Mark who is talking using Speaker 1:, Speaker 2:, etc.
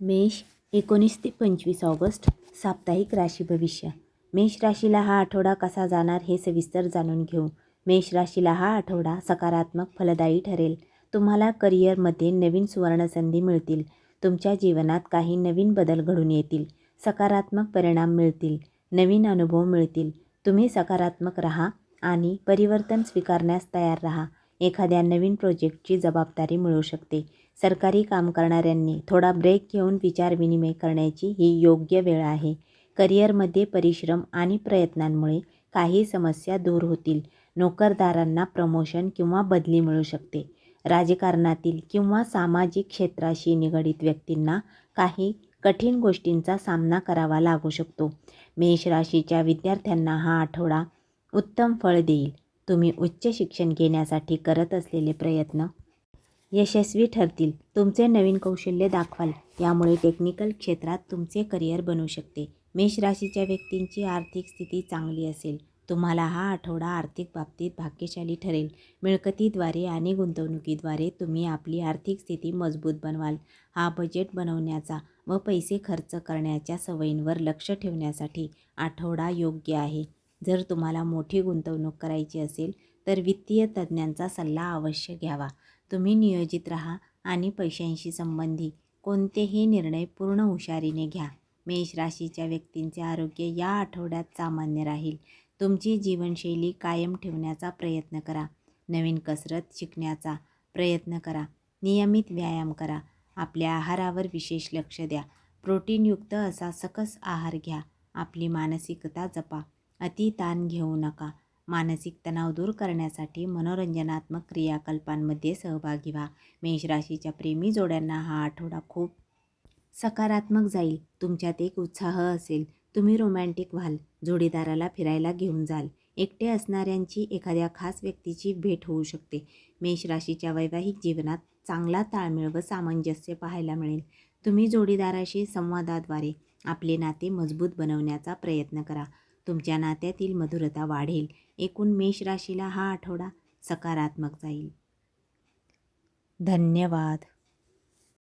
Speaker 1: मेष एकोणीस ते पंचवीस ऑगस्ट साप्ताहिक राशी भविष्य. मेष राशीला हा आठवडा कसा जाणार हे सविस्तर जाणून घेऊ. मेष राशीला हा आठवडा सकारात्मक फलदायी ठरेल. तुम्हाला करिअरमध्ये नवीन सुवर्णसंधी मिळतील. तुमच्या जीवनात काही नवीन बदल घडून येतील. सकारात्मक परिणाम मिळतील. नवीन अनुभव मिळतील. तुम्ही सकारात्मक राहा आणि परिवर्तन स्वीकारण्यास तयार राहा. एखाद्या नवीन प्रोजेक्टची जबाबदारी मिळू शकते. सरकारी काम करणाऱ्यांनी थोडा ब्रेक घेऊन विचारविनिमय करण्याची ही योग्य वेळ आहे. करिअरमध्ये परिश्रम आणि प्रयत्नांमुळे काही समस्या दूर होतील. नोकरदारांना प्रमोशन किंवा बदली मिळू शकते. राजकारणातील किंवा सामाजिक क्षेत्राशी निगडित व्यक्तींना काही कठीण गोष्टींचा सामना करावा लागू शकतो. मेष राशीच्या विद्यार्थ्यांना हा आठवडा उत्तम फळ देईल. तुम्ही उच्च शिक्षण घेण्यासाठी करत असलेले प्रयत्न यशस्वी ठरतील. तुमचे नवीन कौशल्य दाखवाल. यामुळे टेक्निकल क्षेत्रात तुमचे करिअर बनू शकते. मेष राशीच्या व्यक्तींची आर्थिक स्थिती चांगली असेल. तुम्हाला हा आठवडा आर्थिक बाबतीत भाग्यशाली ठरेल. मिळकतीद्वारे आणि गुंतवणुकीद्वारे तुम्ही आपली आर्थिक स्थिती मजबूत बनवाल. हा बजेट बनवण्याचा व पैसे खर्च करण्याच्या सवयींवर लक्ष ठेवण्यासाठी आठवडा योग्य आहे. जर तुम्हाला मोठी गुंतवणूक करायची असेल तर वित्तीय तज्ज्ञांचा सल्ला अवश्य घ्यावा. तुम्ही नियोजित राहा आणि पैशांशी संबंधी कोणतेही निर्णय पूर्ण हुशारीने घ्या. मेष राशीच्या व्यक्तींचे आरोग्य या आठवड्यात सामान्य राहील. तुमची जीवनशैली कायम ठेवण्याचा प्रयत्न करा. नवीन कसरत शिकण्याचा प्रयत्न करा. नियमित व्यायाम करा. आपल्या आहारावर विशेष लक्ष द्या. प्रोटीनयुक्त असा सकस आहार घ्या. आपली मानसिकता जपा. अति ताण घेऊ नका. मानसिक तणाव दूर करण्यासाठी मनोरंजनात्मक क्रियाकल्पांमध्ये सहभागी व्हा. मेष राशीच्या प्रेमी जोड्यांना हा आठवडा खूप सकारात्मक जाईल. तुमच्यात एक उत्साह असेल. तुम्ही रोमॅन्टिक व्हाल. जोडीदाराला फिरायला घेऊन जाल. एकटे असणाऱ्यांची एखाद्या खास व्यक्तीची भेट होऊ शकते. मेष राशीच्या वैवाहिक जीवनात चांगला ताळमेळ व सामंजस्य पाहायला मिळेल. तुम्ही जोडीदाराशी संवादाद्वारे आपले नाते मजबूत बनवण्याचा प्रयत्न करा. तुमच्या नात्यातील मधुरता वाढेल. एकूण मेष राशीला हा आठवडा सकारात्मक जाईल. धन्यवाद.